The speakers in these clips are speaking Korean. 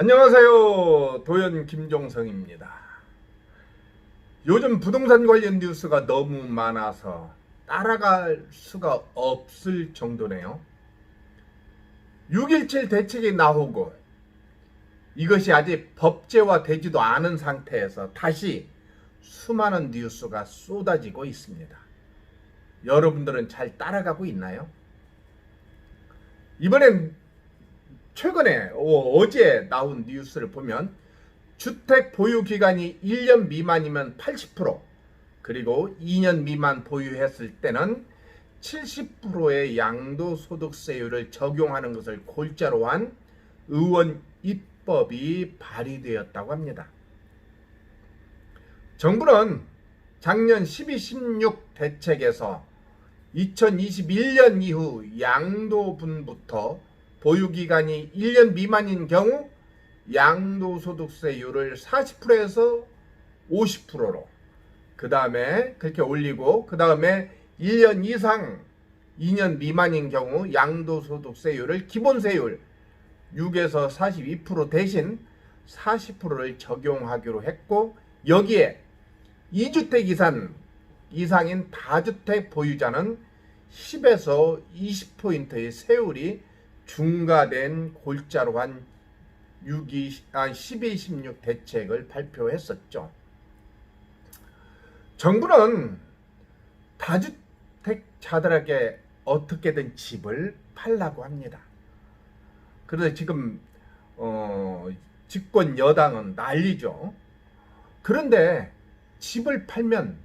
안녕하세요. 도연 김종성입니다. 요즘 부동산 관련 뉴스가 너무 많아서 따라갈 수가 없을 정도네요. 6.17 대책이 나오고 이것이 아직 법제화되지도 않은 상태에서 다시 수많은 뉴스가 쏟아지고 있습니다. 여러분들은 잘 따라가고 있나요? 이번엔 최근에 어, 어제 나온 뉴스를 보면 주택 보유 기간이 1년 미만이면 80% 그리고 2년 미만 보유했을 때는 70%의 양도소득세율을 적용하는 것을 골자로 한 의원 입법이 발의되었다고 합니다. 정부는 작년 12.16 대책에서 2021년 이후 양도분부터 보유기간이 1년 미만인 경우 양도소득세율을 40%에서 50%로 그 다음에 그렇게 올리고 그 다음에 1년 이상 2년 미만인 경우 양도소득세율을 기본세율 6에서 42% 대신 40%를 적용하기로 했고 여기에 2주택 이상 이상인 다주택 보유자는 10에서 20포인트의 세율이 중과된 골자로 한 6, 아, 12, 16 대책을 발표했었죠. 정부는 다주택자들에게 어떻게든 집을 팔라고 합니다. 그래서 지금 어, 집권 여당은 난리죠. 그런데 집을 팔면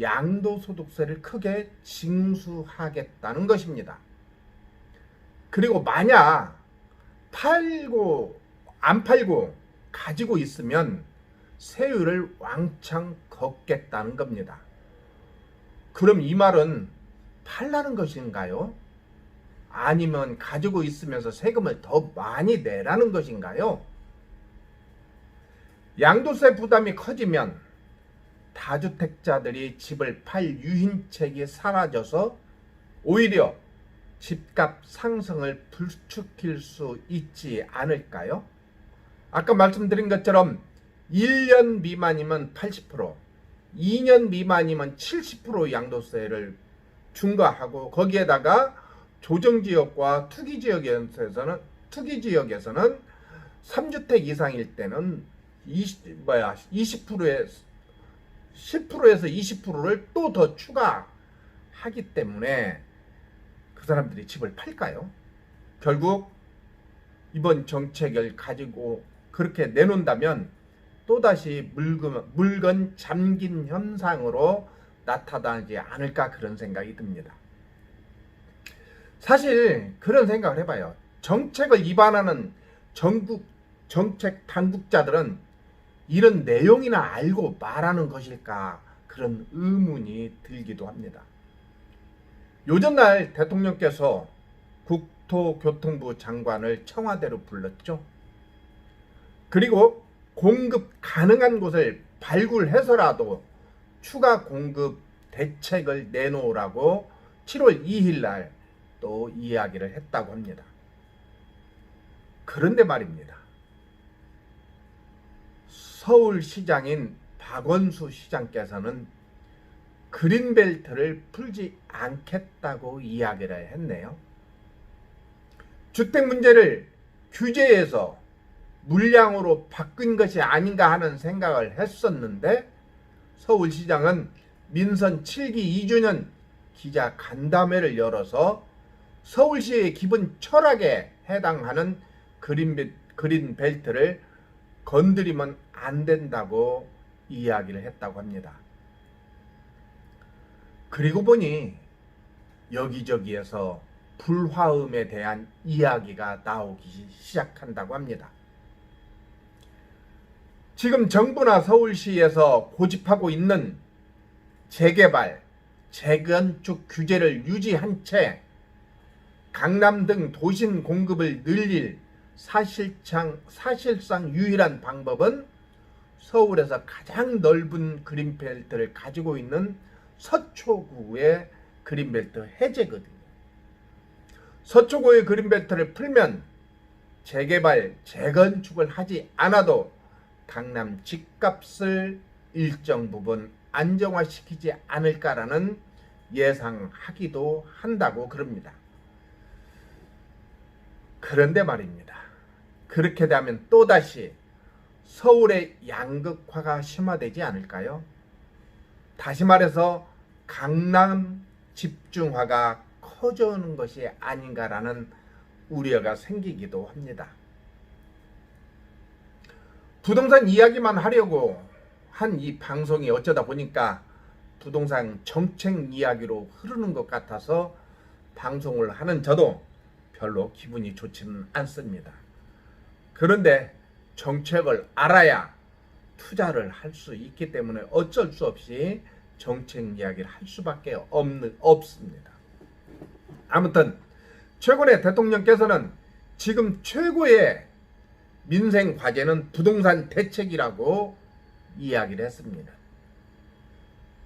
양도소득세를 크게 징수하겠다는 것입니다. 그리고 만약 팔고 안 팔고 가지고 있으면 세율을 왕창 걷겠다는 겁니다. 그럼 이 말은 팔라는 것인가요? 아니면 가지고 있으면서 세금을 더 많이 내라는 것인가요? 양도세 부담이 커지면 다주택자들이 집을 팔 유인책이 사라져서 오히려 집값 상승을 부추길 수 있지 않을까요? 아까 말씀드린 것처럼 1년 미만이면 80%, 2년 미만이면 70% 양도세를 중과하고 거기에다가 조정 지역과 투기 지역에서는 투기 지역에서는 3주택 이상일 때는 20 뭐야 20%에 10%에서 20%를 또 더 추가하기 때문에 그 사람들이 집을 팔까요? 결국 이번 정책을 가지고 그렇게 내놓는다면 또다시 물건, 물건 잠긴 현상으로 나타나지 않을까 그런 생각이 듭니다. 사실 그런 생각을 해봐요. 정책을 위반하는 전국 정책 당국자들은 이런 내용이나 알고 말하는 것일까 그런 의문이 들기도 합니다. 요전날 대통령께서 국토교통부 장관을 청와대로 불렀죠. 그리고 공급 가능한 곳을 발굴해서라도 추가 공급 대책을 내놓으라고 7월 2일 날 또 이야기를 했다고 합니다. 그런데 말입니다. 서울시장인 박원수 시장께서는 그린벨트를 풀지 않겠다고 이야기를 했네요. 주택 문제를 규제에서 물량으로 바뀐 것이 아닌가 하는 생각을 했었는데 서울시장은 민선 7기 2주년 기자 간담회를 열어서 서울시의 기본 철학에 해당하는 그린, 그린 벨트를 건드리면 안 된다고 이야기를 했다고 합니다. 그리고 보니 여기저기에서 불화음에 대한 이야기가 나오기 시작한다고 합니다. 지금 정부나 서울시에서 고집하고 있는 재개발, 재건축 규제를 유지한 채 강남 등 도심 공급을 늘릴 사실상, 사실상 유일한 방법은 서울에서 가장 넓은 그린벨트를 가지고 있는 서초구의 그린벨트 해제거든요. 서초구의 그린벨트를 풀면 재개발, 재건축을 하지 않아도 강남 집값을 일정 부분 안정화시키지 않을까라는 예상하기도 한다고 그럽니다. 그런데 말입니다. 그렇게 되면 또다시 서울의 양극화가 심화되지 않을까요? 다시 말해서 강남 집중화가 커져오는 것이 아닌가라는 우려가 생기기도 합니다. 부동산 이야기만 하려고 한 이 방송이 어쩌다 보니까 부동산 정책 이야기로 흐르는 것 같아서 방송을 하는 저도 별로 기분이 좋지는 않습니다. 그런데 정책을 알아야 투자를 할 수 있기 때문에 어쩔 수 없이 정책 이야기를 할 수밖에 없는, 없습니다. 아무튼 최근에 대통령께서는 지금 최고의 민생 과제는 부동산 대책이라고 이야기를 했습니다.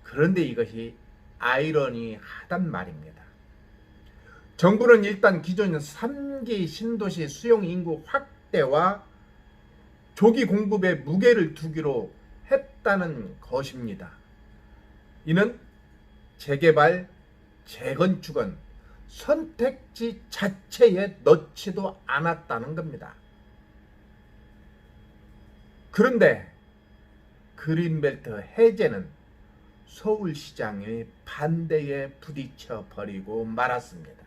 그런데 이것이 아이러니하단 말입니다. 정부는 일단 기존 3기 신도시 수용 인구 확대와 조기 공급에 무게를 두기로 했다는 것입니다. 이는 재개발, 재건축은 선택지 자체에 넣지도 않았다는 겁니다. 그런데 그린벨트 해제는 서울시장의 반대에 부딪혀 버리고 말았습니다.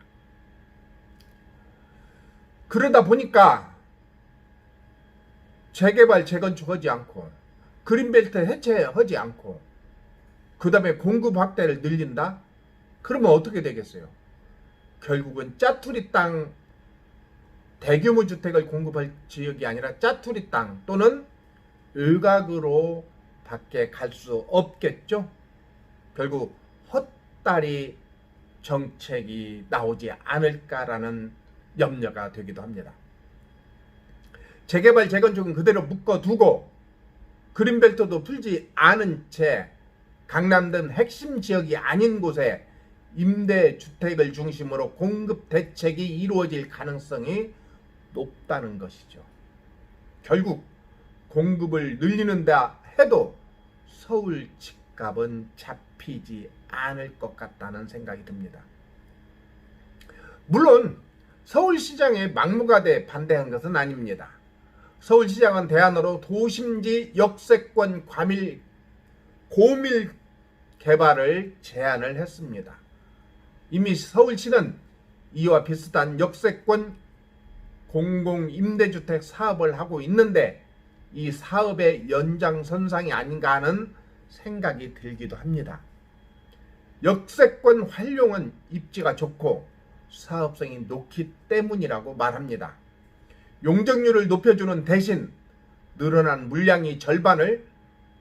그러다 보니까 재개발 재건축하지 않고 그린벨트 해체하지 않고 그 다음에 공급 확대를 늘린다? 그러면 어떻게 되겠어요? 결국은 짜투리 땅 대규모 주택을 공급할 지역이 아니라 짜투리 땅 또는 일각으로 밖에 갈 수 없겠죠. 결국 헛다리 정책이 나오지 않을까라는 염려가 되기도 합니다. 재개발 재건축은 그대로 묶어두고 그린벨트도 풀지 않은 채 강남 등 핵심 지역이 아닌 곳에 임대주택을 중심으로 공급 대책이 이루어질 가능성이 높다는 것이죠. 결국 공급을 늘리는다 해도 서울 집값은 잡히지 않을 것 같다는 생각이 듭니다. 물론 서울시장에 막무가내 반대한 것은 아닙니다. 서울시장은 대안으로 도심지 역세권 과밀 고밀 개발을 제안을 했습니다. 이미 서울시는 이와 비슷한 역세권 공공 임대주택 사업을 하고 있는데 이 사업의 연장선상이 아닌가 하는 생각이 들기도 합니다. 역세권 활용은 입지가 좋고 사업성이 높기 때문이라고 말합니다. 용적률을 높여주는 대신 늘어난 물량이 절반을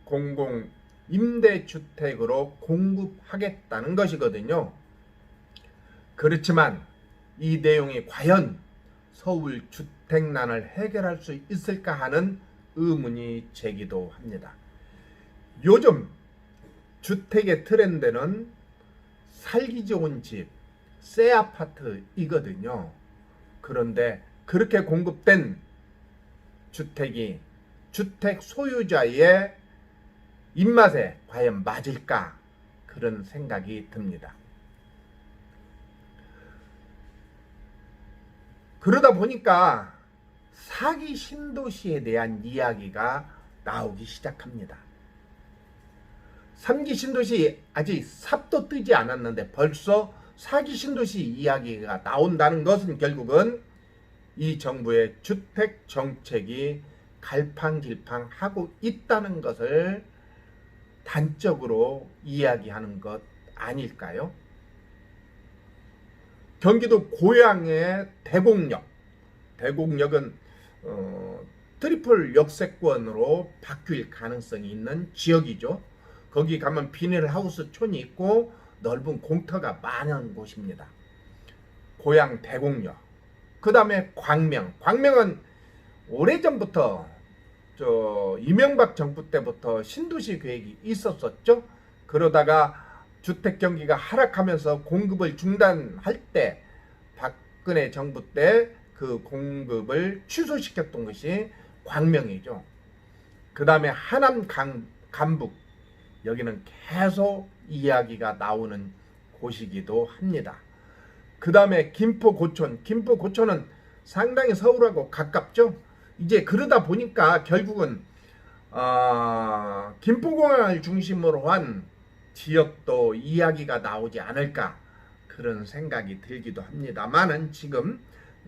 공공 임대주택으로 공급하겠다는 것이거든요. 그렇지만 이 내용이 과연 서울 주택난을 해결할 수 있을까 하는 의문이 제기도 합니다. 요즘 주택의 트렌드는 살기 좋은 집, 새 아파트이거든요. 그런데 그렇게 공급된 주택이 주택 소유자의 입맛에 과연 맞을까 그런 생각이 듭니다. 그러다 보니까 사기 신도시에 대한 이야기가 나오기 시작합니다. 3기 신도시 아직 삽도 뜨지 않았는데 벌써 4기 신도시 이야기가 나온다는 것은 결국은 이 정부의 주택 정책이 갈팡질팡 하고 있다는 것을 단적으로 이야기하는 것 아닐까요? 경기도 고양의 대곡역, 대곡역은 어, 트리플 역세권으로 바뀔 가능성이 있는 지역이죠. 거기 가면 비닐하우스 촌이 있고 넓은 공터가 많은 곳입니다. 고양 대곡역. 그 다음에 광명. 광명은 오래전부터 저 이명박 정부 때부터 신도시 계획이 있었었죠. 그러다가 주택 경기가 하락하면서 공급을 중단할 때 박근혜 정부 때 그 공급을 취소시켰던 것이 광명이죠. 그 다음에 하남 강, 간북 여기는 계속 이야기가 나오는 곳이기도 합니다. 그 다음에 김포 고촌, 김포 고촌은 상당히 서울하고 가깝죠. 이제 그러다 보니까 결국은 어, 김포공항을 중심으로 한 지역도 이야기가 나오지 않을까 그런 생각이 들기도 합니다만은 지금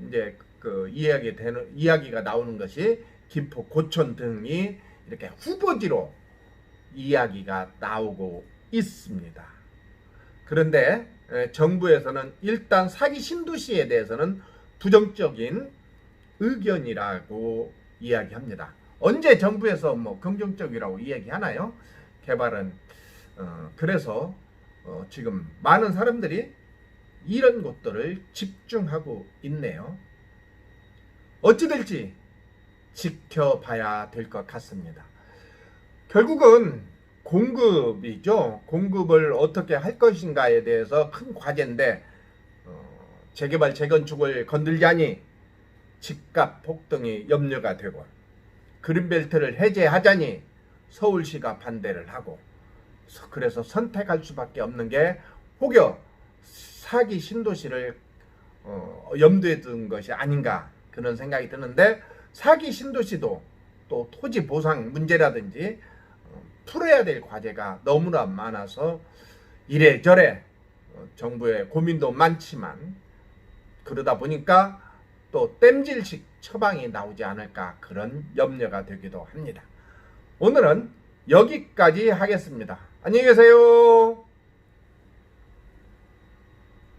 이제 그 이야기 되는 이야기가 나오는 것이 김포 고촌 등이 이렇게 후보지로 이야기가 나오고 있습니다. 그런데 에, 정부에서는 일단 사기 신도시에 대해서는 부정적인 의견이라고 이야기합니다. 언제 정부에서 뭐 긍정적이라고 이야기하나요? 개발은 어, 그래서 어, 지금 많은 사람들이 이런 것들을 집중하고 있네요. 어찌 될지 지켜봐야 될 것 같습니다. 결국은 공급이죠. 공급을 어떻게 할 것인가에 대해서 큰 과제인데 어, 재개발 재건축을 건들자니 집값 폭등이 염려가 되고 그린벨트를 해제하자니 서울시가 반대를 하고 서- 그래서 선택할 수밖에 없는 게 혹여 사기 신도시를 어, 염두에 둔 것이 아닌가 그런 생각이 드는데 사기 신도시도 또 토지 보상 문제라든지 어, 풀어야 될 과제가 너무나 많아서 이래저래 어, 정부의 고민도 많지만 그러다 보니까 또 땜질식 처방이 나오지 않을까 그런 염려가 되기도 합니다. 오늘은 여기까지 하겠습니다. 안녕히 계세요.